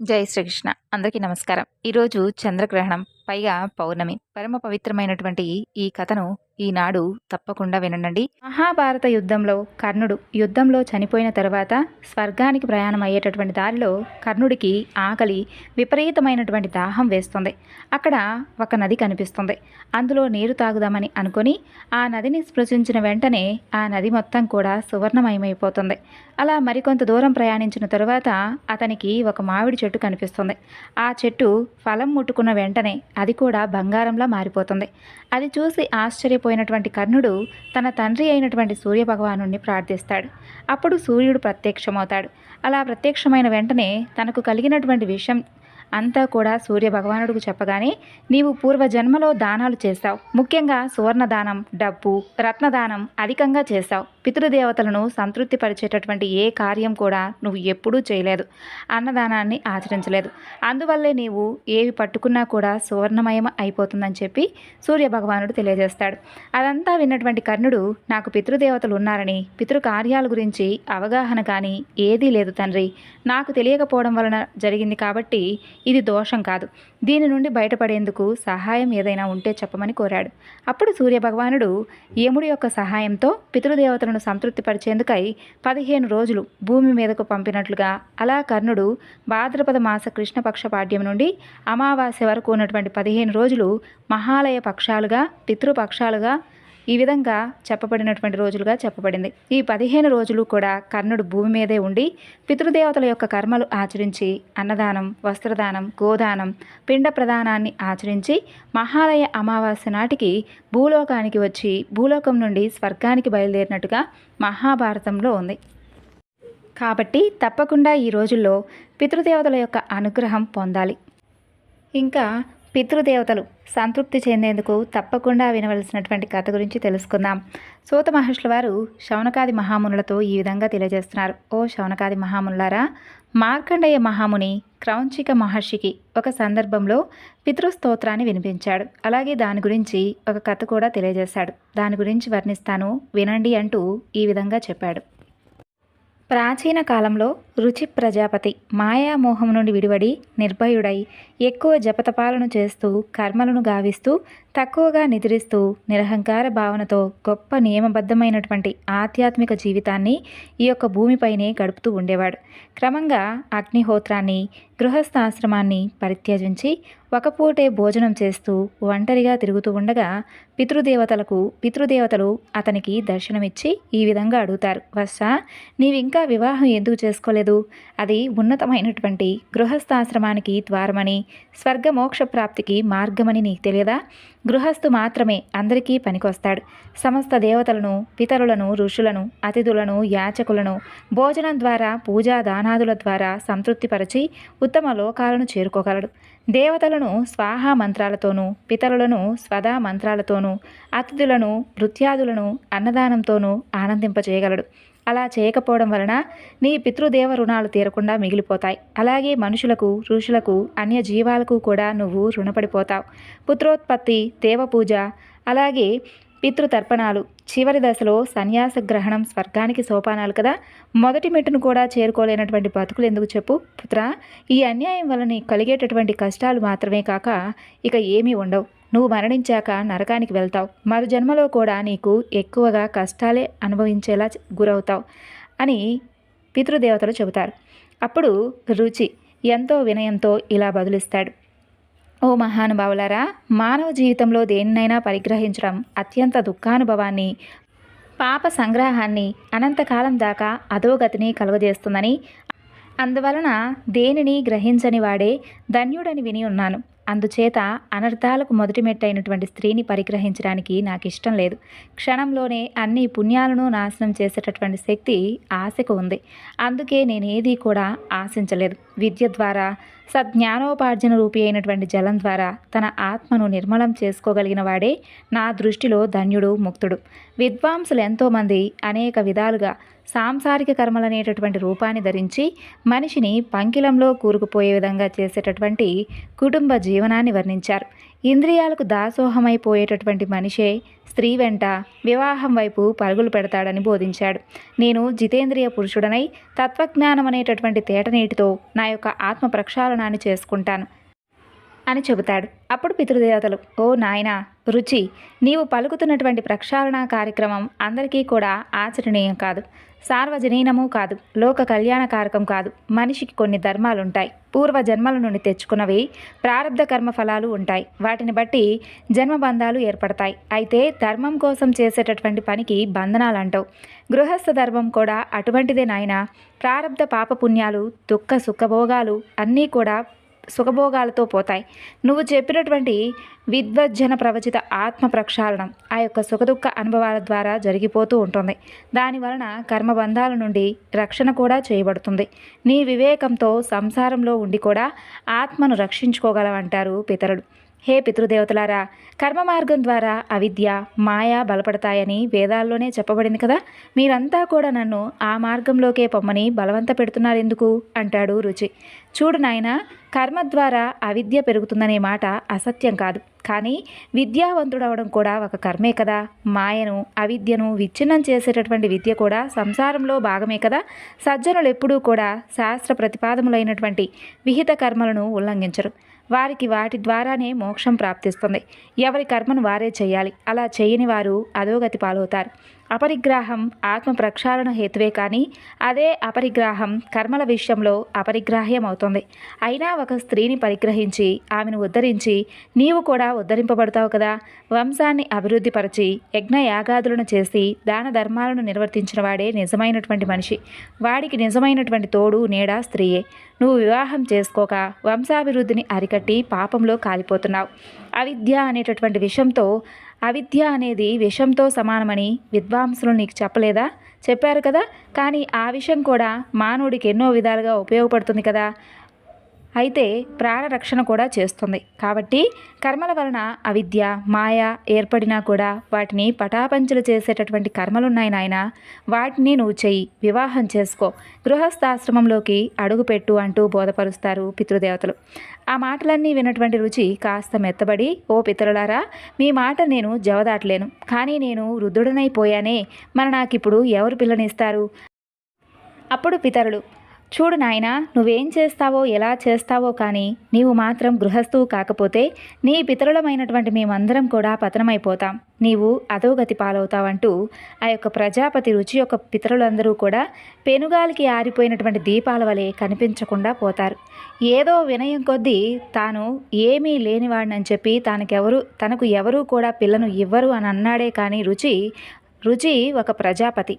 జై శ్రీకృష్ణ. అందరికీ నమస్కారం. ఈరోజు చంద్రగ్రహణం. పైగా పౌర్ణమి. పరమ పవిత్రమైనటువంటి ఈ కథను ఈనాడు తప్పకుండా వినండి మహాభారత యుద్ధంలో కర్ణుడు యుద్ధంలో చనిపోయిన తర్వాత స్వర్గానికి ప్రయాణం అయ్యేటటువంటి దారిలో కర్ణుడికి ఆకలి విపరీతమైనటువంటి దాహం వేస్తుంది. అక్కడ ఒక నది కనిపిస్తుంది. అందులో నీరు తాగుదామని అనుకొని ఆ నదిని స్పృశించిన వెంటనే ఆ నది మొత్తం కూడా సువర్ణమయమైపోతుంది. అలా మరికొంత దూరం ప్రయాణించిన తరువాత అతనికి ఒక మామిడి చెట్టు కనిపిస్తుంది. ఆ చెట్టు ఫలం ముట్టుకున్న వెంటనే అది కూడా బంగారంలా మారిపోతుంది. అది చూసి ఆశ్చర్యపోయినటువంటి కర్ణుడు తన తండ్రి అయినటువంటి సూర్యభగవాను ప్రార్థిస్తాడు. అప్పుడు సూర్యుడు ప్రత్యక్షమవుతాడు. అలా ప్రత్యక్షమైన వెంటనే తనకు కలిగినటువంటి విషయం అంతా కూడా సూర్య భగవానుడికి చెప్పగానే నీవు పూర్వజన్మలో దానాలు చేశావు. ముఖ్యంగా సువర్ణదానం డబ్బు రత్నదానం అధికంగా చేశావు. పితృదేవతలను సంతృప్తిపరిచేటటువంటి ఏ కార్యం కూడా నువ్వు ఎప్పుడూ చేయలేదు. అన్నదానాన్ని ఆచరించలేదు. అందువల్లే నీవు ఏవి పట్టుకున్నా కూడా సువర్ణమయం అయిపోతుందని చెప్పి సూర్య భగవానుడు తెలియజేస్తాడు. అదంతా విన్నటువంటి కర్ణుడు నాకు పితృదేవతలు ఉన్నారని పితృ కార్యాల గురించి అవగాహన కానీ ఏదీ లేదు తండ్రి. నాకు తెలియకపోవడం వలన జరిగింది కాబట్టి ఇది దోషం కాదు. దీని నుండి బయటపడేందుకు సహాయం ఏదైనా ఉంటే చెప్పమని కోరాడు. అప్పుడు సూర్యభగవానుడు యముడి యొక్క సహాయంతో పితృదేవతలను సంతృప్తిపరిచేందుకై పదిహేను రోజులు భూమి మీదకు పంపినట్లుగా అలా కర్ణుడు భాద్రపద మాస కృష్ణపక్ష పాడ్యం నుండి అమావాస్య వరకు ఉన్నటువంటి పదిహేను రోజులు మహాలయ పక్షాలుగా పితృపక్షాలుగా ఈ విధంగా చెప్పబడినటువంటి రోజులుగా చెప్పబడింది. ఈ పదిహేను రోజులు కూడా కర్ణుడు భూమి మీదే ఉండి పితృదేవతల యొక్క కర్మలు ఆచరించి అన్నదానం వస్త్రదానం గోదానం పిండ ప్రదానాన్ని ఆచరించి మహాలయ అమావాస్య నాటికి భూలోకానికి వచ్చి భూలోకం నుండి స్వర్గానికి బయలుదేరినట్టుగా మహాభారతంలో ఉంది. కాబట్టి తప్పకుండా ఈ రోజుల్లో పితృదేవతల యొక్క అనుగ్రహం పొందాలి. ఇంకా పితృదేవతలు సంతృప్తి చెందేందుకు తప్పకుండా వినవలసినటువంటి కథ గురించి తెలుసుకుందాం. సూత మహర్షుల వారు శౌనకాది మహామునులతో ఈ విధంగా తెలియజేస్తున్నారు. ఓ శౌనకాది మహామునులారా మార్కండేయ మహాముని క్రౌంచిక మహర్షికి ఒక సందర్భంలో పితృస్తోత్రాన్ని వినిపించాడు. అలాగే దాని గురించి ఒక కథ కూడా తెలియజేశాడు. దాని గురించి వర్ణిస్తాను వినండి అంటూ ఈ విధంగా చెప్పాడు. ప్రాచీన కాలంలో రుచి ప్రజాపతి మాయామోహం నుండి విడివడి నిర్భయుడై ఎక్కువ జపతపాలను చేస్తూ కర్మలను గావిస్తూ తక్కువగా నిద్రిస్తూ నిరహంకార భావనతో గొప్ప నియమబద్ధమైనటువంటి ఆధ్యాత్మిక జీవితాన్ని ఈ యొక్క భూమిపైనే గడుపుతూ ఉండేవాడు. క్రమంగా అగ్నిహోత్రాన్ని గృహస్థాశ్రమాన్ని పరిత్యజించి ఒకపూటే భోజనం చేస్తూ ఒంటరిగా తిరుగుతూ ఉండగా పితృదేవతలకు పితృదేవతలు అతనికి దర్శనమిచ్చి ఈ విధంగా అడుగుతారు. వత్స నీవింకా వివాహం ఎందుకు చేసుకోలేదు? అది ఉన్నతమైనటువంటి గృహస్థాశ్రమానికి ద్వారమని స్వర్గమోక్ష ప్రాప్తికి మార్గమని నీకు తెలియదా? గృహస్థు మాత్రమే అందరికీ పనికొస్తాడు. సమస్త దేవతలను పితరులను ఋషులను అతిథులను యాచకులను భోజనం ద్వారా పూజా దానాదుల ద్వారా సంతృప్తిపరచి ఉత్తమ లోకాలను చేరుకోగలడు. దేవతలను స్వాహా మంత్రాలతోనూ పితరులను స్వదా మంత్రాలతోనూ అతిథులను నృత్యాదులను అన్నదానంతోనూ ఆనందింపచేయగలడు. అలా చేయకపోవడం వలన నీ పితృదేవ రుణాలు తీరకుండా మిగిలిపోతాయి. అలాగే మనుషులకు ఋషులకు అన్య జీవాలకు కూడా నువ్వు రుణపడిపోతావు. పుత్రోత్పత్తి దేవపూజ అలాగే పితృతర్పణాలు. చివరి దశలో సన్యాస గ్రహణం స్వర్గానికి సోపానాలు కదా? మొదటి మెట్టును కూడా చేరుకోలేనటువంటి బతుకులు ఎందుకు చెప్పు? పుత్ర ఈ అన్యాయం వలన కలిగేటటువంటి కష్టాలు మాత్రమే కాక ఇక ఏమీ ఉండవు. నువ్వు మరణించాక నరకానికి వెళ్తావు. మరు జన్మలో కూడా నీకు ఎక్కువగా కష్టాలే అనుభవించేలా గురవుతావు అని పితృదేవతలు చెబుతారు. అప్పుడు రుచి ఎంతో వినయంతో ఇలా బదులిస్తాడు. ఓ మహానుభావులారా మానవ జీవితంలో దేనినైనా పరిగ్రహించడం అత్యంత దుఃఖానుభవాన్ని పాప సంగ్రహాన్ని అనంతకాలం దాకా అధోగతిని కలుగజేస్తుందని అందువలన దేనిని గ్రహించని వాడే ధన్యుడని విని ఉన్నాను. అందుచేత అనర్థాలకు మొదటి మెట్టైనటువంటి స్త్రీని పరిగ్రహించడానికి నాకు ఇష్టం లేదు. క్షణంలోనే అన్ని పుణ్యాలను నాశనం చేసేటటువంటి శక్తి ఆశకు ఉంది. అందుకే నేనేది కూడా ఆశించలేదు. విద్య ద్వారా సజ్ఞానోపార్జన రూపి అయినటువంటి జలం ద్వారా తన ఆత్మను నిర్మలం చేసుకోగలిగిన వాడే నా దృష్టిలో ధన్యుడు ముక్తుడు. విద్వాంసులు ఎంతోమంది అనేక విధాలుగా సాంసారిక కర్మలనేటటువంటి రూపాన్ని ధరించి మనిషిని పంకిలంలో కూరుకుపోయే విధంగా చేసేటటువంటి కుటుంబ జీవనాన్ని వర్ణించారు. ఇంద్రియాలకు దాసోహమైపోయేటటువంటి మనిషే స్త్రీ వెంట వివాహం వైపు పరుగులు పెడతాడని బోధించాడు. నేను జితేంద్రియ పురుషుడనై తత్వజ్ఞానం అనేటటువంటి తేటనీటితో నా యొక్క ఆత్మ ప్రక్షాళనాన్ని చేసుకుంటాను అని చెబుతాడు. అప్పుడు పితృదేవతలు ఓ నాయనా రుచి నీవు పలుకుతున్నటువంటి ప్రక్షాళన కార్యక్రమం అందరికీ కూడా ఆచరణీయం కాదు. సార్వజనీనము కాదు లోక కళ్యాణకారకం కాదు. మనిషికి కొన్ని ధర్మాలుంటాయి. పూర్వ జన్మల నుండి తెచ్చుకున్నవి ప్రారంధ కర్మ ఫలాలు ఉంటాయి. వాటిని బట్టి జన్మబంధాలు ఏర్పడతాయి. అయితే ధర్మం కోసం చేసేటటువంటి పనికి బంధనాలు అంటావు గృహస్థ ధర్మం కూడా అటువంటిదే నాయన. ప్రారంధ పాపపుణ్యాలు దుఃఖ సుఖభోగాలు అన్నీ కూడా సుఖభోగాలతో పోతాయి. నువ్వు చెప్పినటువంటి విద్వజ్జన ప్రవచిత ఆత్మ ప్రక్షాళనం ఆ యొక్క సుఖదుఖ అనుభవాల ద్వారా జరిగిపోతూ ఉంటుంది. దాని వలన కర్మబంధాల నుండి రక్షణ కూడా చేయబడుతుంది. నీ వివేకంతో సంసారంలో ఉండి కూడా ఆత్మను రక్షించుకోగలవంటారు పితరుడు. హే పితృదేవతలారా కర్మ మార్గం ద్వారా అవిద్య మాయ బలపడతాయని వేదాల్లోనే చెప్పబడింది కదా? మీరంతా కూడా నన్ను ఆ మార్గంలోకే పొమ్మని బలవంత పెడుతున్నారు ఎందుకు అంటాడు రుచి. చూడు నాయన కర్మ ద్వారా అవిద్య పెరుగుతుందనే మాట అసత్యం కాదు. కానీ విద్యావంతుడవడం కూడా ఒక కర్మే కదా. మాయను అవిద్యను విచ్ఛిన్నం చేసేటటువంటి విద్య కూడా సంసారంలో భాగమే కదా. సజ్జనులు ఎప్పుడూ కూడా శాస్త్ర ప్రతిపాదములైనటువంటి విహిత కర్మలను ఉల్లంఘించరు. వారికి వాటి ద్వారానే మోక్షం ప్రాప్తిస్తుంది. ఎవరి కర్మను వారే చేయాలి. అలా చేయని వారు అధోగతి పాలవుతారు. అపరిగ్రాహం ఆత్మ ప్రక్షాళన హేతువే కానీ అదే అపరిగ్రాహం కర్మల విషయంలో అపరిగ్రాహ్యం అవుతుంది అయినా ఒక స్త్రీని పరిగ్రహించి ఆమెను ఉద్ధరించి నీవు కూడా ఉద్ధరింపబడతావు కదా? వంశాన్ని అభివృద్ధిపరచి యజ్ఞ యాగాదులను చేసి దాన ధర్మాలను నిర్వర్తించిన వాడే నిజమైనటువంటి మనిషి. వాడికి నిజమైనటువంటి తోడు నీడ స్త్రీయే. నువ్వు వివాహం చేసుకోక వంశాభివృద్ధిని అరికట్టి పాపంలో కాలిపోతున్నావు. అవిద్య అనేటటువంటి విషయంతో అవిద్య అనేది విషంతో సమానమని విద్వాంసులు నీకు చెప్పలేదా? చెప్పారు కదా. కానీ ఆ విషయం కూడా మానవుడికి ఎన్నో విధాలుగా ఉపయోగపడుతుంది కదా. అయితే ప్రాణరక్షణ కూడా చేస్తుంది. కాబట్టి కర్మల వలన అవిద్య మాయ ఏర్పడినా కూడా వాటిని పటాపంచలు చేసేటటువంటి కర్మలున్నాయి నాయన. వాటిని నువ్వు చెయ్యి వివాహం చేసుకో గృహస్థాశ్రమంలోకి అడుగుపెట్టు అంటూ బోధపరుస్తారు పితృదేవతలు. ఆ మాటలన్నీ విన్నటువంటి రుచి కాస్త మెత్తబడి ఓ పితరులారా మీ మాట నేను జవదాటలేను. కానీ నేను వృద్ధుడనైపోయానే. మరి నాకిప్పుడు ఎవరు పిల్లనిస్తారు? అప్పుడు పితరులు చూడు నాయనా నువ్వేం చేస్తావో ఎలా చేస్తావో కానీ నీవు మాత్రం గృహస్థువు కాకపోతే నీ పితరులమైనటువంటి మేమందరం కూడా పతనమైపోతాం. నీవు అధోగతి పాలవుతావంటూ ఆ యొక్క ప్రజాపతి రుచి యొక్క పితరులందరూ కూడా పెనుగాలికి ఆరిపోయినటువంటి దీపాల వలె కనిపించకుండా పోతారు. ఏదో వినయం కొద్దీ తాను ఏమీ లేనివాడినని చెప్పి తనకెవరు తనకు ఎవరూ కూడా పిల్లను ఇవ్వరు అని అన్నాడే కానీ రుచి రుచి ఒక ప్రజాపతి.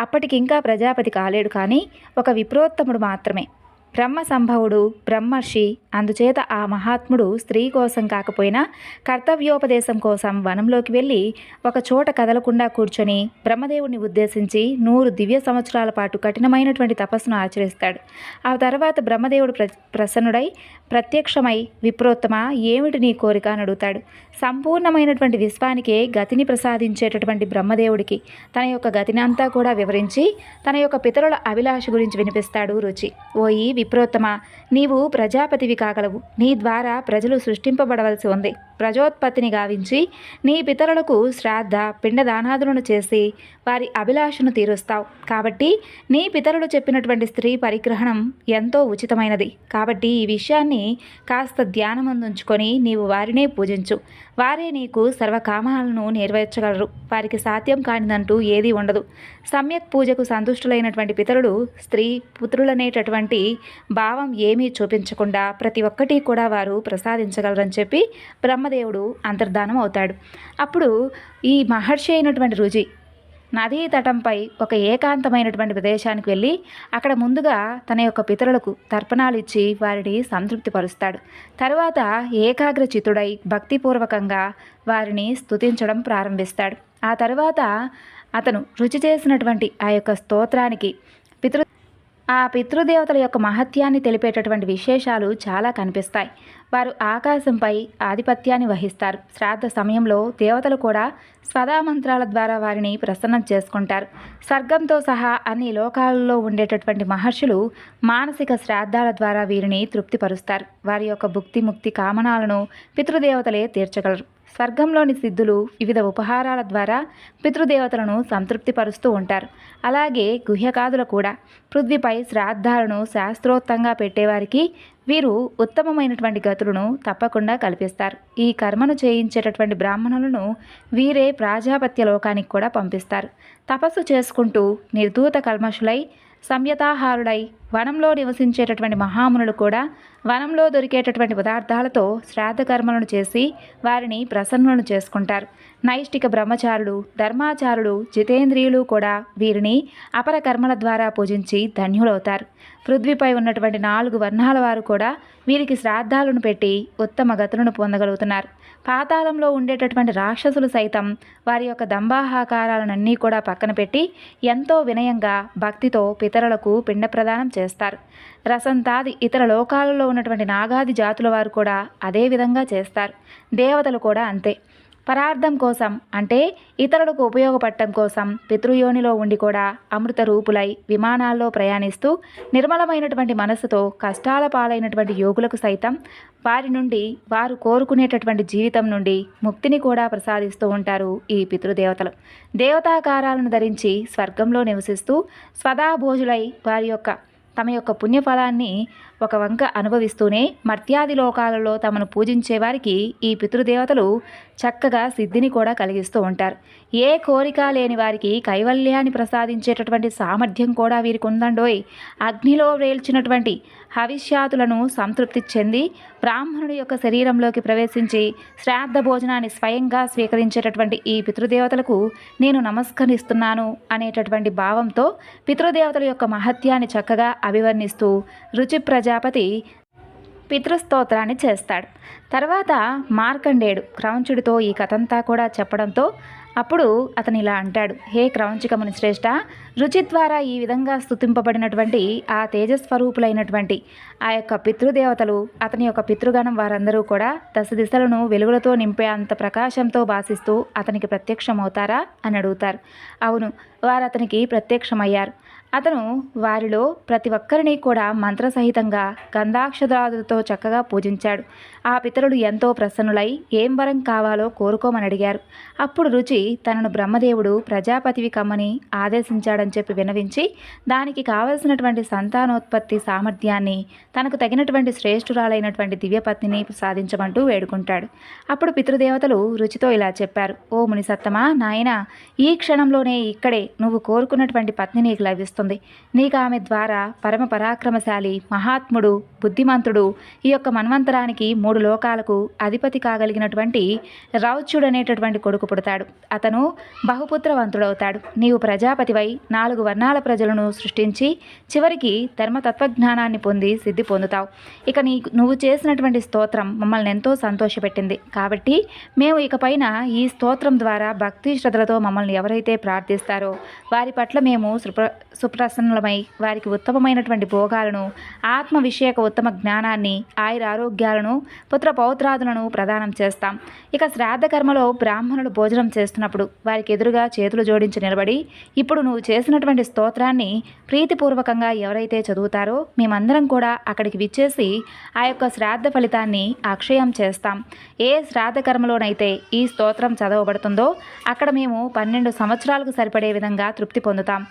అప్పటికింకా ప్రజాపతి కాలేడు కానీ ఒక విప్రోత్తముడు మాత్రమే. బ్రహ్మ సంభవుడు బ్రహ్మర్షి అందుచేత ఆ మహాత్ముడు స్త్రీ కోసం కాకపోయినా కర్తవ్యోపదేశం కోసం వనంలోకి వెళ్ళి ఒక చోట కదలకుండా కూర్చొని బ్రహ్మదేవుడిని ఉద్దేశించి నూరు దివ్య సంవత్సరాల పాటు కఠినమైనటువంటి తపస్సును ఆచరిస్తాడు. ఆ తర్వాత బ్రహ్మదేవుడు ప్ర ప్రసన్నుడై ప్రత్యక్షమై విప్రోత్తమ ఏమిటి నీ కోరిక అని అడుగుతాడు. సంపూర్ణమైనటువంటి విశ్వానికే గతిని ప్రసాదించేటటువంటి బ్రహ్మదేవుడికి తన యొక్క గతిని అంతా కూడా వివరించి తన యొక్క పితరుల అభిలాష గురించి వినిపిస్తాడు రుచి. ఓ ఈ విప్రోత్తమ నీవు ప్రజాపతివి కాగలవు. నీ ద్వారా ప్రజలు సృష్టింపబడవలసి ఉంది. ప్రజోత్పత్తిని గావించి నీ పితరులకు శ్రాద్ధ పిండదానాదులను చేసి వారి అభిలాషను తీరుస్తావు. కాబట్టి నీ పితరులు చెప్పినటువంటి స్త్రీ పరిగ్రహణం ఎంతో ఉచితమైనది. కాబట్టి ఈ విషయాన్ని కాస్త ధ్యానమందుంచుకొని నీవు వారినే పూజించు. వారే నీకు సర్వకామాలను నెరవేర్చగలరు. వారికి సాధ్యం కానిదంటూ ఏదీ ఉండదు. సమ్యక్ పూజకు సంతుష్టులైనటువంటి పితరులు స్త్రీ పుత్రులనేటటువంటి భావం ఏమీ చూపించకుండా ప్రతి ఒక్కటి కూడా వారు ప్రసాదించగలరని చెప్పి బ్రహ్మ బ్రహ్మదేవుడు అంతర్ధానం అవుతాడు. అప్పుడు ఈ మహర్షి అయినటువంటి రుచి నదీ తటంపై ఒక ఏకాంతమైనటువంటి ప్రదేశానికి వెళ్ళి అక్కడ ముందుగా తన యొక్క పితరులకు తర్పణాలు ఇచ్చి వారిని సంతృప్తిపరుస్తాడు. తరువాత ఏకాగ్ర చితుడై భక్తిపూర్వకంగా వారిని స్తుతించడం ప్రారంభిస్తాడు. ఆ తర్వాత అతను రుచి చేసినటువంటి ఆ యొక్క స్తోత్రానికి పితృ ఆ పితృదేవతల యొక్క మహత్యాన్ని తెలిపేటటువంటి విశేషాలు చాలా కనిపిస్తాయి. వారు ఆకాశంపై ఆధిపత్యాన్ని వహిస్తారు. శ్రాద్ధ సమయంలో దేవతలు కూడా స్వదామంత్రాల ద్వారా వారిని ప్రసన్నం చేసుకుంటారు. స్వర్గంతో సహా అన్ని లోకాలలో ఉండేటటువంటి మహర్షులు మానసిక శ్రాద్ధాల ద్వారా వీరిని తృప్తిపరుస్తారు. వారి యొక్క భుక్తి ముక్తి కామనాలను పితృదేవతలే తీర్చగలరు. స్వర్గంలోని సిద్ధులు వివిధ ఉపహారాల ద్వారా పితృదేవతలను సంతృప్తిపరుస్తూ ఉంటారు. అలాగే గుహ్యకాదులు కూడా పృథ్వీపై శ్రాద్ధాలను శాస్త్రోత్తంగా పెట్టేవారికి వీరు ఉత్తమమైనటువంటి గతులను తప్పకుండా కల్పిస్తారు. ఈ కర్మను చేయించేటటువంటి బ్రాహ్మణులను వీరే ప్రాజాపత్య లోకానికి కూడా పంపిస్తారు. తపస్సు చేసుకుంటూ నిర్ధూత కల్మషులై సంయతాహారుడై వనంలో నివసించేటటువంటి మహామునులు కూడా వనంలో దొరికేటటువంటి పదార్థాలతో శ్రాద్ధకర్మలను చేసి వారిని ప్రసన్నులను చేసుకుంటారు. నైష్టిక బ్రహ్మచారులు ధర్మాచారులు జితేంద్రియులు కూడా వీరిని అపర కర్మల ద్వారా పూజించి ధన్యులవుతారు. పృథ్వీపై ఉన్నటువంటి నాలుగు వర్ణాల వారు కూడా వీరికి శ్రాద్ధాలను పెట్టి ఉత్తమ గతులను పొందగలుగుతున్నారు. పాతాళంలో ఉండేటటువంటి రాక్షసులు సైతం వారి యొక్క దంబాహాకారాలనన్నీ కూడా పక్కన పెట్టి ఎంతో వినయంగా భక్తితో పితరులకు పిండ ప్రదానం చేస్తారు. రసంతాది ఇతర లోకాలలో ఉన్నటువంటి నాగాది జాతుల వారు కూడా అదే విధంగా చేస్తారు. దేవతలు కూడా అంతే. పరార్థం కోసం అంటే ఇతరులకు ఉపయోగపడటం కోసం పితృయోనిలో ఉండి కూడా అమృత రూపులై విమానాల్లో ప్రయాణిస్తూ నిర్మలమైనటువంటి మనసుతో కష్టాల పాలైనటువంటి యోగులకు సైతం వారి నుండి వారు కోరుకునేటటువంటి జీవితం నుండి ముక్తిని కూడా ప్రసాదిస్తూ ఉంటారు ఈ పితృదేవతలు. దేవతాకారాలను ధరించి స్వర్గంలో నివసిస్తూ స్వదాభోజులై వారి యొక్క తమ యొక్క పుణ్యఫలాన్ని ఒక వంక అనుభవిస్తూనే మర్త్యాది లోకాలలో తమను పూజించే వారికి ఈ పితృదేవతలు చక్కగా సిద్ధిని కూడా కలిగిస్తూ ఉంటారు. ఏ కోరిక లేని వారికి కైవల్యాన్ని ప్రసాదించేటటువంటి సామర్థ్యం కూడా వీరికి ఉందండోయ్. అగ్నిలో వేల్చినటువంటి హవిష్యాతులను సంతృప్తి చెంది బ్రాహ్మణుడి యొక్క శరీరంలోకి ప్రవేశించి శ్రాద్ధ భోజనాన్ని స్వయంగా స్వీకరించేటటువంటి ఈ పితృదేవతలకు నేను నమస్కరిస్తున్నాను అనేటటువంటి భావంతో పితృదేవతల యొక్క మహత్యాన్ని చక్కగా అభివర్ణిస్తూ రుచి ప్రజ ప్రజాపతి పితృస్తోత్రాన్ని చేస్తాడు. తర్వాత మార్కండేయుడు క్రౌంచుడితో ఈ కథంతా కూడా చెప్పడంతో అప్పుడు అతను ఇలా అంటాడు హే క్రౌంచికముని శ్రేష్ఠ రుచి ద్వారా ఈ విధంగా స్తుతింపబడినటువంటి ఆ తేజస్వరూపులైనటువంటి ఆ యొక్క పితృదేవతలు అతని యొక్క పితృగణం వారందరూ కూడా దశ దిశలను వెలుగులతో నింపే అంత ప్రకాశంతో భాసిస్తూ అతనికి ప్రత్యక్షమవుతారా? అని అడుగుతారు. అవును వారు అతనికి ప్రత్యక్షమయ్యారు. అతను వారిలో ప్రతి ఒక్కరిని కూడా మంత్రసహితంగా గంధాక్షరాదులతో చక్కగా పూజించాడు. ఆ పితరులు ఎంతో ప్రసన్నులై ఏం వరం కావాలో కోరుకోమని అడిగారు. అప్పుడు రుచి తనను బ్రహ్మదేవుడు ప్రజాపతివి కమ్మని ఆదేశించాడని చెప్పి వినవించి దానికి కావలసినటువంటి సంతానోత్పత్తి సామర్థ్యాన్ని తనకు తగినటువంటి శ్రేష్ఠురాలైనటువంటి దివ్యపత్నిని సాధించమంటూ వేడుకుంటాడు. అప్పుడు పితృదేవతలు రుచితో ఇలా చెప్పారు. ఓ మునిసత్తమా నాయన ఈ క్షణంలోనే ఇక్కడే నువ్వు కోరుకున్నటువంటి పత్ని నీకు లభిస్తుంది. నీకు ఆమె ద్వారా పరమ పరాక్రమశాలి మహాత్ముడు బుద్ధిమంతుడు. ఈ యొక్క మన్వంతరానికి మూడు లోకాలకు అధిపతి కాగలిగినటువంటి రౌచ్యుడు అనేటటువంటి కొడుకు పుడతాడు. అతను బహుపుత్రవంతుడవుతాడు. నీవు ప్రజాపతివై నాలుగు వర్ణాల ప్రజలను సృష్టించి చివరికి ధర్మతత్వజ్ఞానాన్ని పొంది సిద్ధి పొందుతావు. ఇక నీ నువ్వు చేసినటువంటి స్తోత్రం మమ్మల్ని ఎంతో సంతోషపెట్టింది. కాబట్టి మేము ఇకపైన ఈ స్తోత్రం ద్వారా భక్తి శ్రద్ధలతో మమ్మల్ని ఎవరైతే ప్రార్థిస్తారో వారి పట్ల మేము సుప్ర సుప్రసన్నులమై వారికి ఉత్తమమైనటువంటి భోగాలను ఆత్మ విషయక ఉత్తమ జ్ఞానాన్ని ఆయుర ఆరోగ్యాలను పుత్ర పౌత్రాదులను ప్రదానం చేస్తాం. ఇక శ్రాద్ధ కర్మలో బ్రాహ్మణులు భోజనం చేస్తున్నప్పుడు వారికి ఎదురుగా చేతులు జోడించి నిలబడి ఇప్పుడు నువ్వు చేసినటువంటి స్తోత్రాన్ని ప్రీతిపూర్వకంగా ఎవరైతే చదువుతారో మేమందరం కూడా అక్కడికి విచ్చేసి ఆ యొక్క శ్రాద్ధ ఫలితాన్ని అక్షయం చేస్తాం. ఏ శ్రాద్ధ కర్మలోనైతే ఈ స్తోత్రం చదవబడుతుందో అక్కడ మేము పన్నెండు సంవత్సరాలకు సరిపడే విధంగా తృప్తి పొందుతాం.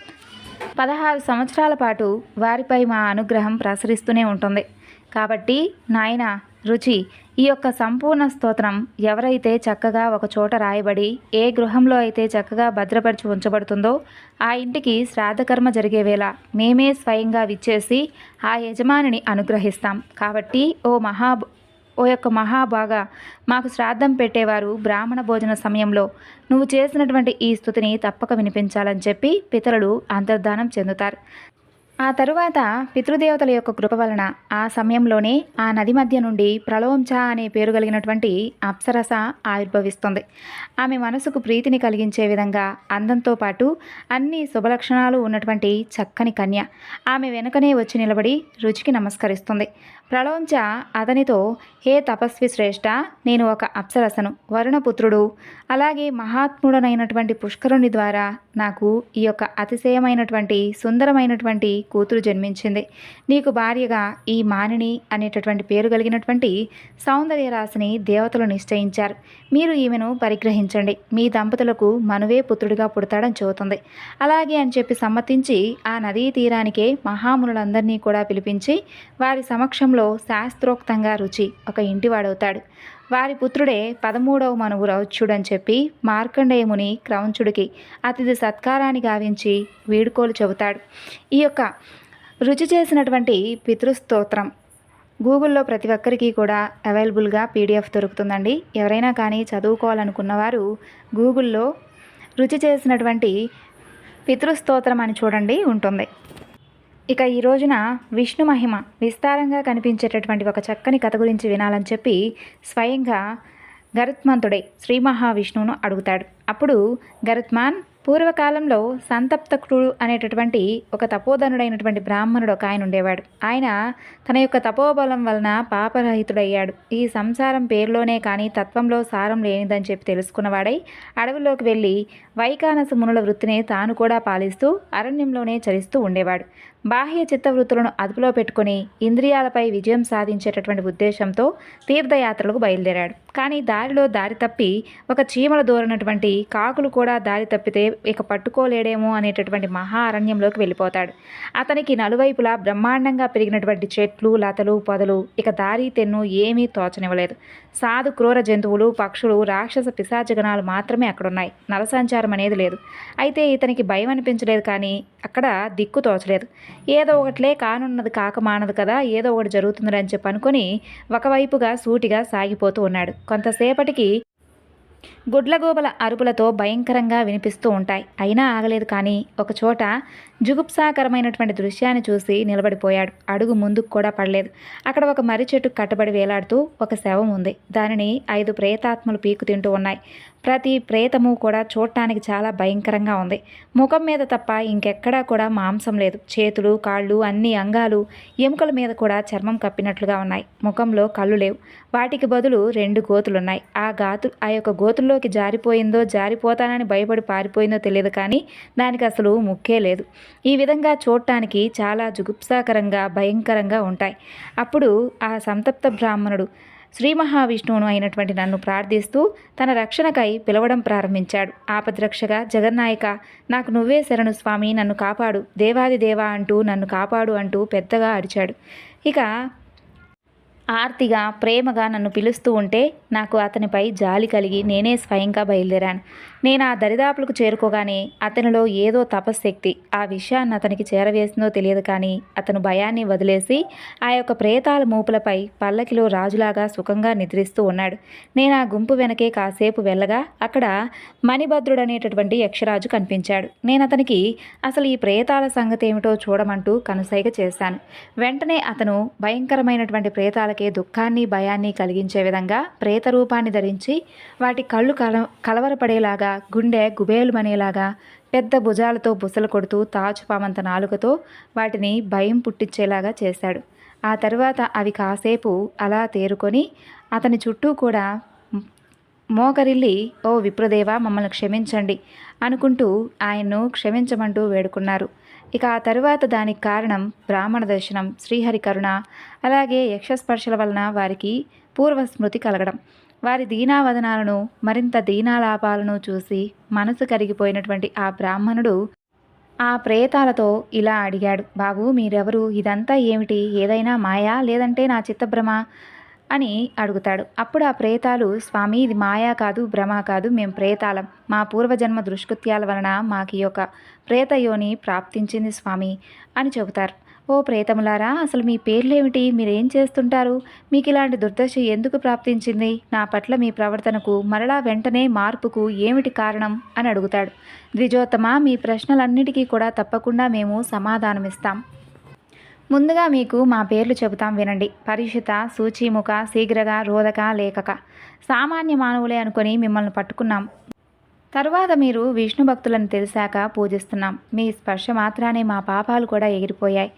పదహారు సంవత్సరాల పాటు వారిపై మా అనుగ్రహం ప్రసరిస్తూనే ఉంటుంది. కాబట్టి నాయన రుచి ఈ యొక్క సంపూర్ణ స్తోత్రం ఎవరైతే చక్కగా ఒక చోట రాయబడి ఏ గృహంలో అయితే చక్కగా భద్రపరిచి ఉంచబడుతుందో ఆ ఇంటికి శ్రాద్ధకర్మ జరిగే వేళ మేమే స్వయంగా విచ్చేసి ఆ యజమానిని అనుగ్రహిస్తాం. కాబట్టి ఓ మహా ఓ యొక్క మహాబాగా మాకు శ్రాద్ధం పెట్టేవారు బ్రాహ్మణ భోజన సమయంలో. నువ్వు చేసినటువంటి ఈ స్థుతిని తప్పక వినిపించాలని చెప్పి పితరులు అంతర్ధానం చెందుతారు. ఆ తరువాత పితృదేవతల యొక్క కృప వలన ఆ సమయంలోనే ఆ నది మధ్య నుండి ప్రలోంచ అనే పేరు కలిగినటువంటి అప్సరస ఆవిర్భవిస్తుంది. ఆమె మనసుకు ప్రీతిని కలిగించే విధంగా అందంతో పాటు అన్ని శుభలక్షణాలు ఉన్నటువంటి చక్కని కన్య. ఆమె వెనుకనే వచ్చి నిలబడి రుచికి నమస్కరిస్తుంది. ప్రలోంచ అతనితో హే తపస్వి శ్రేష్ఠ నేను ఒక అప్సరసను వరుణపుత్రుడు. అలాగే మహాత్ముడనైనటువంటి పుష్కరుని ద్వారా నాకు ఈ యొక్క అతిశయమైనటువంటి సుందరమైనటువంటి కూతురు జన్మించింది. నీకు భార్యగా ఈ మానిని అనేటటువంటి పేరు కలిగినటువంటి సౌందర్య రాశిని దేవతలు నిశ్చయించారు. మీరు ఈమెను పరిగ్రహించండి. మీ దంపతులకు మనువే పుత్రుడిగా పుడతాడని చెబుతుంది. అలాగే అని చెప్పి సమ్మతించి ఆ నదీ తీరానికే మహామునులందరినీ కూడా పిలిపించి వారి సమక్షంలో శాస్త్రోక్తంగా రుచి ఒక ఇంటివాడవుతాడు. వారి పుత్రుడే పదమూడవ మనువు రౌచ్యుడని చెప్పి మార్కండేయముని క్రౌంచుడికి అతిథి సత్కారాన్ని గావించి వీడుకోలు చెబుతాడు. ఈ యొక్క రుచి చేసినటువంటి పితృస్తోత్రం గూగుల్లో ప్రతి ఒక్కరికి కూడా అవైలబుల్గా పీడిఎఫ్ దొరుకుతుందండి. ఎవరైనా కానీ చదువుకోవాలనుకున్నవారు గూగుల్లో రుచి చేసినటువంటి పితృస్తోత్రం అని చూడండి ఉంటుంది. ఇక ఈ రోజున విష్ణు మహిమ విస్తారంగా కనిపించేటటువంటి ఒక చక్కని కథ గురించి వినాలని చెప్పి స్వయంగా గరుత్మంతుడే శ్రీ మహావిష్ణువును అడుగుతాడు. అప్పుడు గరుత్మాన్ పూర్వకాలంలో సంతప్తకుడు అనేటటువంటి ఒక తపోధనుడైనటువంటి బ్రాహ్మణుడు ఒక ఆయన ఉండేవాడు. ఆయన తన యొక్క తపోబలం వలన పాపరహితుడయ్యాడు. ఈ సంసారం పేరులోనే కానీ తత్వంలో సారం లేనిదని చెప్పి తెలుసుకున్నవాడై అడవిలోకి వెళ్ళి వైకానస మునుల వృత్తిని తాను కూడా పాలిస్తూ అరణ్యంలోనే చరిస్తూ ఉండేవాడు. బాహ్య చిత్తవృత్తులను అదుపులో పెట్టుకుని ఇంద్రియాలపై విజయం సాధించేటటువంటి ఉద్దేశంతో తీర్థయాత్రలకు బయలుదేరాడు. కానీ దారిలో దారి తప్పి ఒక చీమల దూరనటువంటి కాకులు కూడా దారి తప్పితే ఇక పట్టుకోలేడేమో అనేటటువంటి మహా అరణ్యంలోకి వెళ్ళిపోతాడు. అతనికి నలువైపులా బ్రహ్మాండంగా పెరిగినటువంటి చెట్లు లతలు పొదలు ఇక దారి తెన్ను ఏమీ తోచనివ్వలేదు. సాధు క్రూర జంతువులు పక్షులు రాక్షస పిశాచగణాలు మాత్రమే అక్కడున్నాయి. నరసంచారం అనేది లేదు. అయితే ఇతనికి భయం అనిపించలేదు కానీ అక్కడ దిక్కు తోచలేదు. ఏదో ఒకట్లే కానున్నది కాక మానదు కదా ఏదో ఒకటి జరుగుతుందని అని చెప్పి అనుకుని ఒకవైపుగా సూటిగా సాగిపోతూ ఉన్నాడు. కొంతసేపటికి గుడ్లగోబల అరుపులతో భయంకరంగా వినిపిస్తూ ఉంటాయి. అయినా ఆగలేదు కానీ ఒకచోట జుగుప్సాకరమైనటువంటి దృశ్యాన్ని చూసి నిలబడిపోయాడు. అడుగు ముందుకు కూడా పడలేదు. అక్కడ ఒక మర్రి చెట్టు కట్టబడి వేలాడుతూ ఒక శవం ఉంది. దానిని ఐదు ప్రేతాత్మలు పీకు తింటూ ఉన్నాయి. ప్రతి ప్రేతము కూడా చూడటానికి చాలా భయంకరంగా ఉంది. ముఖం మీద తప్ప ఇంకెక్కడా కూడా మాంసం లేదు. చేతులు కాళ్ళు అన్ని అంగాలు ఎముకల మీద కూడా చర్మం కప్పినట్లుగా ఉన్నాయి. ముఖంలో కళ్ళు లేవు. వాటికి బదులు రెండు గోతులున్నాయి. ఆ గాతు ఆ యొక్క గోతుల్లోకి జారిపోయిందో జారిపోతానని భయపడి పారిపోయిందో తెలియదు కానీ దానికి అసలు ముక్కే లేదు. ఈ విధంగా చూడటానికి చాలా జుగుప్సాకరంగా భయంకరంగా ఉంటాయి. అప్పుడు ఆ సంతప్త బ్రాహ్మణుడు శ్రీ మహావిష్ణువును అయినటువంటి నన్ను ప్రార్థిస్తూ తన రక్షణకై పిలవడం ప్రారంభించాడు. ఆపద్రక్షగా జగన్నాయక నాకు నువ్వే శరణు స్వామి నన్ను కాపాడు. దేవాది దేవా అంటూ నన్ను కాపాడు అంటూ పెద్దగా అరిచాడు. ఇక ఆర్తిగా ప్రేమగా నన్ను పిలుస్తూ ఉంటే నాకు అతనిపై జాలి కలిగి నేనే స్వయంగా బయలుదేరాను. నేను ఆ దరిదాపులకు చేరుకోగానే అతనిలో ఏదో తపశ్శక్తి ఆ విషయాన్ని అతనికి చేరవేసిందో తెలియదు కానీ అతను భయాన్ని వదిలేసి ఆ యొక్క ప్రేతాల మూపులపై పల్లకిలో రాజులాగా సుఖంగా నిద్రిస్తూ ఉన్నాడు. నేను ఆ గుంపు వెనకే కాసేపు వెళ్ళగా అక్కడ మణిభద్రుడు అనేటటువంటి యక్షరాజు కనిపించాడు. నేను అతనికి అసలు ఈ ప్రేతాల సంగతి ఏమిటో చూడమంటూ కనుసైగ చేశాను. వెంటనే అతను భయంకరమైనటువంటి ప్రేతాలకే దుఃఖాన్ని భయాన్ని కలిగించే విధంగా ప్రేత రూపాన్ని ధరించి వాటి కళ్ళు కల కలవరపడేలాగా గుండె గుబేలుమనేలాగా పెద్ద భుజాలతో బుసలు కొడుతూ తాచుపామంత నాలుకతో వాటిని భయం పుట్టించేలాగా చేశాడు. ఆ తర్వాత అవి కాసేపు అలా తేరుకొని అతని చుట్టూ కూడా మోకరిల్లి ఓ విప్రదేవా మమ్మల్ని క్షమించండి అనుకుంటూ ఆయన్ను క్షమించమంటూ వేడుకున్నారు. ఇక ఆ తరువాత దానికి కారణం బ్రాహ్మణ దర్శనం శ్రీహరి కరుణ అలాగే యక్షస్పర్శల వలన వారికి పూర్వస్మృతి కలగడం. వారి దీనావదనాలను మరింత దీనాలాపాలను చూసి మనసు కరిగిపోయినటువంటి ఆ బ్రాహ్మణుడు ఆ ప్రేతాలతో ఇలా అడిగాడు బాబు మీరెవరు? ఇదంతా ఏమిటి? ఏదైనా మాయా? లేదంటే నా చిత్తభ్రమ? అని అడుగుతాడు. అప్పుడు ఆ ప్రేతాలు స్వామి ఇది మాయా కాదు భ్రమ కాదు మేము ప్రేతాలం. మా పూర్వజన్మ దుష్కృత్యాల వలన మాకు ఈ యొక్క ప్రేతయోని ప్రాప్తించింది స్వామి అని చెబుతారు. ఓ ప్రేతములారా అసలు మీ పేర్లేమిటి? మీరేం చేస్తుంటారు? మీకు ఇలాంటి దుర్దశ ఎందుకు ప్రాప్తించింది? నా పట్ల మీ ప్రవర్తనకు మరలా వెంటనే మార్పుకు ఏమిటి కారణం? అని అడుగుతాడు. ద్విజోత్తమ మీ ప్రశ్నలన్నిటికీ కూడా తప్పకుండా మేము సమాధానమిస్తాం. ముందుగా మీకు మా పేర్లు చెబుతాం వినండి. పరిషిత సూచీముఖ శీఘ్రగా రోధక లేఖక. సామాన్య మానవులే అనుకొని మిమ్మల్ని పట్టుకున్నాం. తరువాత మీరు విష్ణు భక్తులను తెలిసాక పూజిస్తున్నాం. మీ స్పర్శ మాత్రానే మా పాపాలు కూడా ఎగిరిపోయాయి.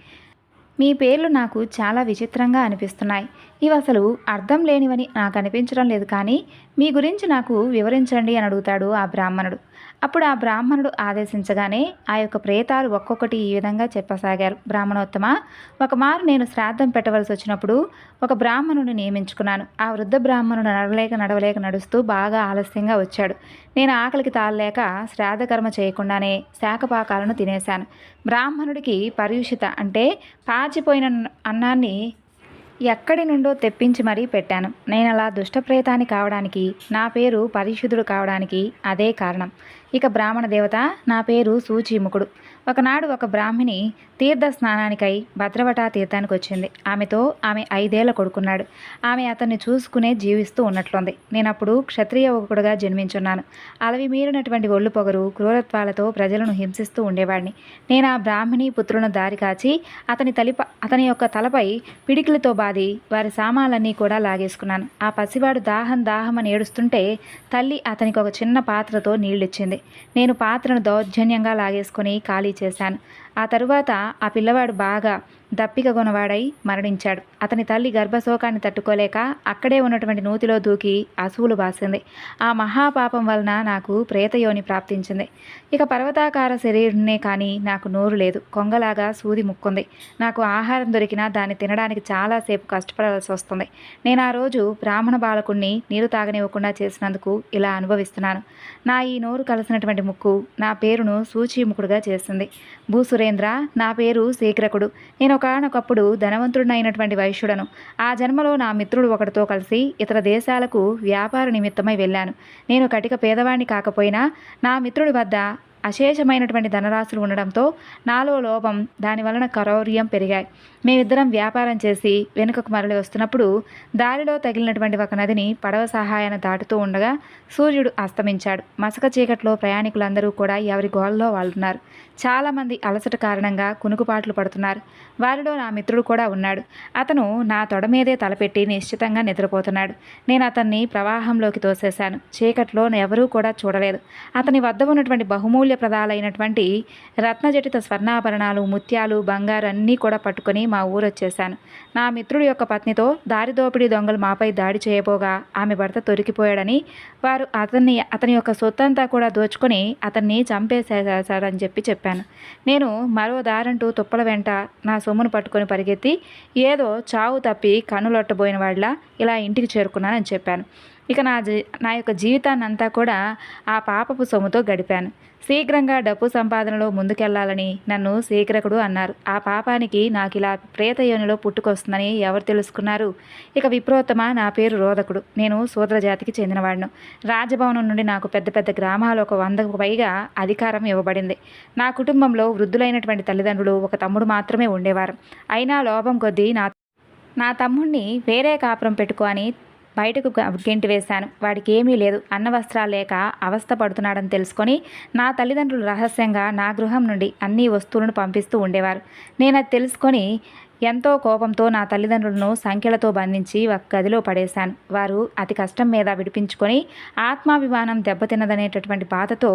మీ పేర్లు నాకు చాలా విచిత్రంగా అనిపిస్తున్నాయి. ఇవి అసలు అర్థం లేనివని నాకు అనిపించడం లేదు కానీ మీ గురించి నాకు వివరించండి అని అడుగుతాడు ఆ బ్రాహ్మణుడు. అప్పుడు ఆ బ్రాహ్మణుడు ఆదేశించగానే ఆ యొక్క ప్రేతాలు ఒక్కొక్కటి ఈ విధంగా చెప్పసాగారు. బ్రాహ్మణోత్తమ ఒకమారు నేను శ్రాద్ధం పెట్టవలసి వచ్చినప్పుడు ఒక బ్రాహ్మణుని నియమించుకున్నాను. ఆ వృద్ధ బ్రాహ్మణుడు నడవలేక నడవలేక నడుస్తూ బాగా ఆలస్యంగా వచ్చాడు. నేను ఆకలికి తాళలేక శ్రాద్ధకర్మ చేయకుండానే శాఖపాకాలను తినేశాను. బ్రాహ్మణుడికి పర్యూషిత అంటే పాచిపోయిన అన్నాన్ని ఎక్కడి నుండో తెప్పించి మరీ పెట్టాను. నేను అలా దుష్టప్రేతాన్ని కావడానికి నా పేరు పరిశుద్ధుడు కావడానికి అదే కారణం. ఇక బ్రాహ్మణ దేవత నా పేరు సూచీముఖుడు ఒకనాడు ఒక బ్రాహ్మిణి తీర్థ స్నానానికై భద్రవటా తీర్థానికి వచ్చింది ఆమెతో ఆమె ఐదేళ్ళ కొడుకున్నాడు. ఆమె అతన్ని చూసుకునే జీవిస్తూ ఉన్నట్లుంది. నేను అప్పుడు క్షత్రియ ఒకడుగా జన్మించున్నాను. అలవి మీరినటువంటి ఒళ్ళు పొగరు క్రూరత్వాలతో ప్రజలను హింసిస్తూ ఉండేవాడిని. నేను ఆ బ్రాహ్మిణి పుత్రులను దారి కాచి అతని తలిప అతని యొక్క తలపై పిడికిలతో బాది వారి సామాలన్నీ కూడా లాగేసుకున్నాను. ఆ పసివాడు దాహం దాహం అని ఏడుస్తుంటే తల్లి అతనికి ఒక చిన్న పాత్రతో నీళ్ళిచ్చింది. నేను పాత్రను దౌర్జన్యంగా లాగేసుకొని ఖాళీ చేశాను. ఆ తరువాత ఆ పిల్లవాడు బాగా దప్పిక గుణవాడై మరణించాడు. అతని తల్లి గర్భశోకాన్ని తట్టుకోలేక అక్కడే ఉన్నటువంటి నూతిలో దూకి అసువులు బాసింది. ఆ మహాపాపం వలన నాకు ప్రేతయోని ప్రాప్తించింది. ఇక పర్వతాకార శరీరునే కానీ నాకు నోరు లేదు. కొంగలాగా సూది ముక్కుంది. నాకు ఆహారం దొరికినా దాన్ని తినడానికి చాలాసేపు కష్టపడాల్సి వస్తుంది. నేను ఆ రోజు బ్రాహ్మణ బాలకుణ్ణి నీరు తాగనివ్వకుండా చేసినందుకు ఇలా అనుభవిస్తున్నాను. నా ఈ నోరు కలిసినటువంటి ముక్కు నా పేరును సూచీముఖుడుగా చేసింది. సురేంద్ర నా పేరు శీఘ్రకుడు నేను ఒకనొకప్పుడు ధనవంతుడినైనటువంటి వైశ్యుడను. ఆ జన్మలో నా మిత్రుడు ఒకటితో కలిసి ఇతర దేశాలకు వ్యాపార నిమిత్తమై వెళ్ళాను. నేను కటిక పేదవాణ్ణి కాకపోయినా నా మిత్రుడి వద్ద అశేషమైనటువంటి ధనరాశులు ఉండడంతో నాలో లోపం దాని వలన కరౌర్యం పెరిగాయి. మేమిద్దరం వ్యాపారం చేసి వెనుకకు మరలి వస్తున్నప్పుడు దారిలో తగిలినటువంటి ఒక నదిని పడవ సహాయాన్ని దాటుతూ ఉండగా సూర్యుడు అస్తమించాడు. మసక చీకట్లో ప్రయాణికులందరూ కూడా ఎవరి గోల్లో వాళ్తున్నారు చాలామంది అలసట కారణంగా కునుకుపాట్లు పడుతున్నారు. వారిలో నా మిత్రుడు కూడా ఉన్నాడు. అతను నా తొడ మీదే తలపెట్టి నిశ్చితంగా నిద్రపోతున్నాడు. నేను అతన్ని ప్రవాహంలోకి తోసేశాను. చీకట్లో ఎవరూ కూడా చూడలేదు. అతని వద్ద ఉన్నటువంటి బహుమూల్య ప్రదాలైనటువంటి రత్నజటిత స్వర్ణాభరణాలు ముత్యాలు బంగారు అన్నీ కూడా పట్టుకొని మా ఊరు వచ్చేశాను నా మిత్రుడి యొక్క పత్నితో దారి దోపిడీ దొంగలు మాపై దాడి చేయబోగా ఆమె భర్త దొరికిపోయాడని వారు అతన్ని అతని యొక్క సొత్తంతా కూడా దోచుకొని అతన్ని చంపేసేశారని చెప్పి చెప్పాను. నేను మరో దారంటూ తుప్పల వెంట నా సొమ్మును పట్టుకొని పరిగెత్తి ఏదో చావు తప్పి కన్నులొట్టబోయిన వాళ్ళ ఇలా ఇంటికి చేరుకున్నానని చెప్పాను. ఇక నా జీ నా యొక్క జీవితాన్ని అంతా కూడా ఆ పాపపు సొమ్ముతో గడిపాను. శీఘ్రంగా డబ్బు సంపాదనలో ముందుకెళ్ళాలని నన్ను శీఘ్రకుడు అన్నారు. ఆ పాపానికి నాకు ఇలా ప్రేతయోనిలో పుట్టుకొస్తుందని ఎవరు తెలుసుకున్నారు? ఇక విప్రోత్తమ నా పేరు రోదకుడు. నేను సూద్రజాతికి చెందినవాడును. రాజభవనం నుండి నాకు పెద్ద పెద్ద గ్రామాలు ఒక వందకు పైగా అధికారం ఇవ్వబడింది. నా కుటుంబంలో వృద్ధులైనటువంటి తల్లిదండ్రులు ఒక తమ్ముడు మాత్రమే ఉండేవారు. అయినా లోపం కొద్దీ నా నా తమ్ముణ్ణి వేరే కాపురం పెట్టుకో అని బయటకు గెంటి వేశాను. వాడికి ఏమీ లేదు. అన్న వస్త్రాలు లేక అవస్థ పడుతున్నాడని తెలుసుకొని నా తల్లిదండ్రులు రహస్యంగా నా గృహం నుండి అన్ని వస్తువులను పంపిస్తూ ఉండేవారు. నేను అది తెలుసుకొని ఎంతో కోపంతో నా తల్లిదండ్రులను సంఖ్యలతో బంధించి ఒక గదిలో పడేశాను. వారు అతి కష్టం మీద విడిపించుకొని ఆత్మాభిమానం దెబ్బతిన్నదనేటటువంటి బాధతో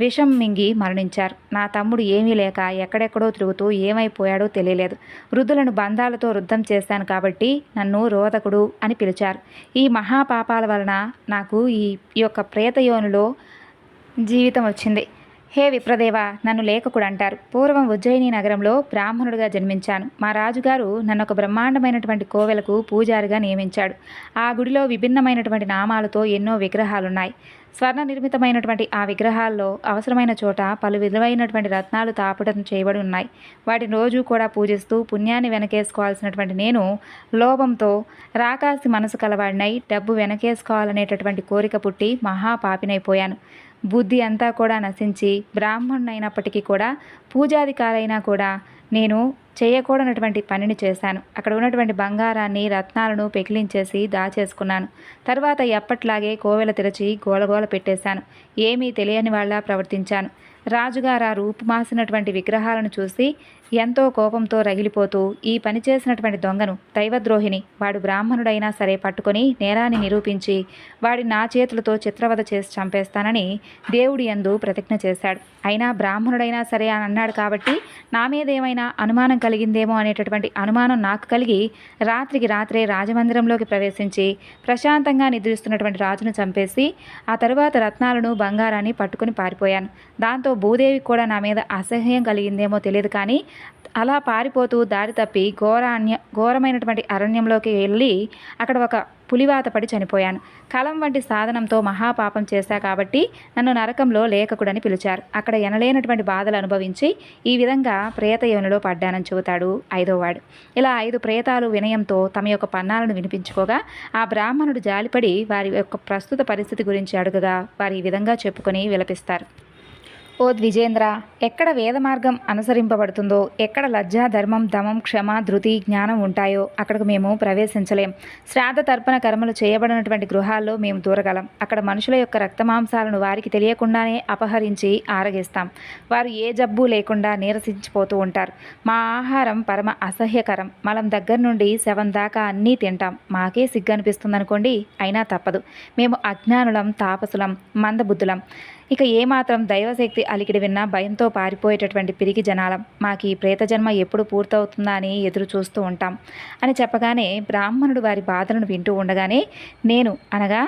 విషం మింగి మరణించారు. నా తమ్ముడు ఏమీ లేక ఎక్కడెక్కడో తిరుగుతూ ఏమైపోయాడో తెలియలేదు. వృద్ధులను బంధాలతో రుద్ధం చేశాను కాబట్టి నన్ను రోధకుడు అని పిలిచారు. ఈ మహాపాపాల వలన నాకు ఈ ఈ యొక్క ప్రేతయోనిలో జీవితం వచ్చింది. హే విప్రదేవ నన్ను లేఖకుడు అంటారు పూర్వం ఉజ్జయిని నగరంలో బ్రాహ్మణుడిగా జన్మించాను. మా రాజుగారు నన్ను ఒక బ్రహ్మాండమైనటువంటి కోవెలకు పూజారిగా నియమించాడు. ఆ గుడిలో విభిన్నమైనటువంటి నామాలతో ఎన్నో విగ్రహాలున్నాయి. స్వర్ణ నిర్మితమైనటువంటి ఆ విగ్రహాల్లో అవసరమైన చోట పలు విలువైనటువంటి రత్నాలు తాపడం చేయబడి ఉన్నాయి వాటిని రోజు కూడా పూజిస్తూ పుణ్యాన్ని వెనకేసుకోవాల్సినటువంటి నేను లోభంతో రాకాసి మనసు కలవాడినై డబ్బు వెనకేసుకోవాలనేటటువంటి కోరిక పుట్టి మహాపాపినైపోయాను. బుద్ధి అంతా కూడా నశించి బ్రాహ్మణునైనప్పటికీ కూడా పూజాధికారైనా కూడా నేను చేయకూడనటువంటి పనిని చేశాను. అక్కడ ఉన్నటువంటి బంగారాన్ని రత్నాలను పెకిలించేసి దాచేసుకున్నాను. తర్వాత ఎప్పట్లాగే కోవెల తెరచి గోలగోల పెట్టేశాను. ఏమీ తెలియని వాళ్ళ ప్రవర్తించాను. రాజుగారు ఆ రూపుమాసినటువంటి విగ్రహాలను చూసి ఎంతో కోపంతో రగిలిపోతూ ఈ పని చేసినటువంటి దొంగను దైవద్రోహిని వాడు బ్రాహ్మణుడైనా సరే పట్టుకొని నేరాన్ని నిరూపించి వాడి నా చేతులతో చిత్రవధ చేసి చంపేస్తానని దేవుడి యందు ప్రతిజ్ఞ చేశాడు. అయినా బ్రాహ్మణుడైనా సరే అని అన్నాడు కాబట్టి నా మీద ఏమైనా అనుమానం కలిగిందేమో అనేటటువంటి అనుమానం నాకు కలిగి రాత్రికి రాత్రే రాజమందిరంలోకి ప్రవేశించి ప్రశాంతంగా నిద్రిస్తున్నటువంటి రాజును చంపేసి ఆ తరువాత రత్నాలను బంగారాన్ని పట్టుకుని పారిపోయాను. దాంతో భూదేవి కూడా నా మీద అసహ్యం కలిగిందేమో తెలియదు కానీ అలా పారిపోతూ దారి తప్పి ఘోరాణ్య ఘోరమైనటువంటి అరణ్యంలోకి వెళ్ళి అక్కడ ఒక పులివాత పడి చనిపోయాను. కలం వంటి సాధనంతో మహాపాపం చేశా కాబట్టి నన్ను నరకంలో లేఖకుడని పిలిచారు. అక్కడ ఎనలేనటువంటి బాధలు అనుభవించి ఈ విధంగా ప్రేత యోనిలో పడ్డానని చెబుతాడు ఐదోవాడు. ఇలా ఐదు ప్రేతాలు వినయంతో తమ యొక్క పన్నాలను వినిపించుకోగా ఆ బ్రాహ్మణుడు జాలిపడి వారి యొక్క ప్రస్తుత పరిస్థితి గురించి అడుగగా వారి ఈ విధంగా చెప్పుకొని విలపిస్తారు. ఓ ద్విజేంద్ర ఎక్కడ వేద మార్గం అనుసరింపబడుతుందో ఎక్కడ లజ్జ ధర్మం దమం క్షమ ధృతి జ్ఞానం ఉంటాయో అక్కడికి మేము ప్రవేశించలేం. శ్రాద్ధ తర్పణ కర్మలు చేయబడినటువంటి గృహాల్లో మేము దూరగలం. అక్కడ మనుషుల యొక్క రక్తమాంసాలను వారికి తెలియకుండానే అపహరించి ఆరగిస్తాం. వారు ఏ జబ్బు లేకుండా నీరసించిపోతూ ఉంటారు. మా ఆహారం పరమ అసహ్యకరం. మలం దగ్గర నుండి శవం దాకా అన్నీ తింటాం. మాకే సిగ్గు అనిపిస్తుంది అనుకోండి అయినా తప్పదు. మేము అజ్ఞానులం తాపసులం మందబుద్ధులం. ఇక ఏమాత్రం దైవశక్తి అలికిడి విన్నా భయంతో పారిపోయేటటువంటి పిరికి జనాలం. మాకు ఈ ప్రేత జన్మ ఎప్పుడు పూర్తవుతుందా అని ఎదురు చూస్తూ ఉంటాం. అని చెప్పగానే బ్రాహ్మణుడు వారి బాధలను వింటూ ఉండగానే నేను అనగా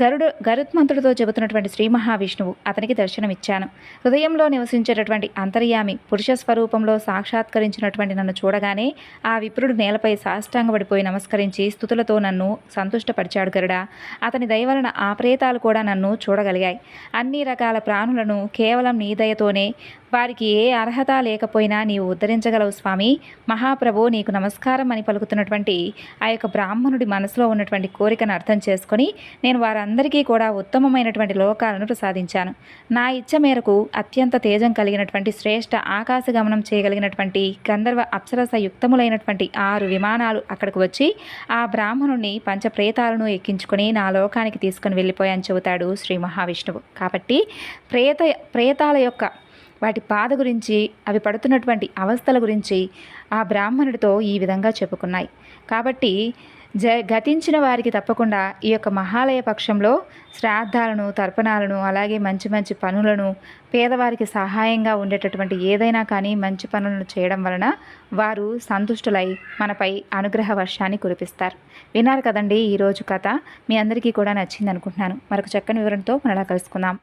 గరుడు గరుత్మంతుడితో చెబుతున్నటువంటి శ్రీ మహావిష్ణువు అతనికి దర్శనమిచ్చాను. హృదయంలో నివసించేటటువంటి అంతర్యామి పురుష స్వరూపంలో సాక్షాత్కరించినటువంటి నన్ను చూడగానే ఆ విప్రుడు నేలపై సాష్టాంగపడిపోయి నమస్కరించి స్థుతులతో నన్ను సంతుష్టపరిచాడు గరుడా. అతని దయవలన ఆ ప్రేతాలు కూడా నన్ను చూడగలిగాయి. అన్ని రకాల ప్రాణులను కేవలం నీ దయతోనే వారికి ఏ అర్హత లేకపోయినా నీవు ఉద్ధరించగలవు స్వామి. మహాప్రభు నీకు నమస్కారం అని పలుకుతున్నటువంటి ఆ యొక్క బ్రాహ్మణుడి మనసులో ఉన్నటువంటి కోరికను అర్థం చేసుకొని నేను వారందరికీ కూడా ఉత్తమమైనటువంటి లోకాలను ప్రసాదించాను. నా ఇచ్చ మేరకు అత్యంత తేజం కలిగినటువంటి శ్రేష్ఠ ఆకాశ గమనం చేయగలిగినటువంటి గంధర్వ అప్సరస యుక్తములైనటువంటి ఆరు విమానాలు అక్కడికి వచ్చి ఆ బ్రాహ్మణుణ్ణి పంచప్రేతాలను ఎక్కించుకొని నా లోకానికి తీసుకుని వెళ్ళిపోయాని చెబుతాడు శ్రీ మహావిష్ణువు. కాబట్టి ప్రేత ప్రేతాల యొక్క వాటి బాధ గురించి అవి పడుతున్నటువంటి అవస్థల గురించి ఆ బ్రాహ్మణుడితో ఈ విధంగా చెప్పుకున్నాయి. కాబట్టి జ గతించిన వారికి తప్పకుండా ఈ యొక్క మహాలయ పక్షంలో శ్రాద్ధాలను తర్పణాలను అలాగే మంచి మంచి పనులను పేదవారికి సహాయంగా ఉండేటటువంటి ఏదైనా కానీ మంచి పనులను చేయడం వలన వారు సంతుష్టులై మనపై అనుగ్రహ వర్షాన్ని కురిపిస్తారు. విన్నారు కదండి ఈరోజు కథ. మీ అందరికీ కూడా నచ్చింది అనుకుంటున్నాను మరొక చక్కని వివరంతో మనలా కలుసుకుందాం.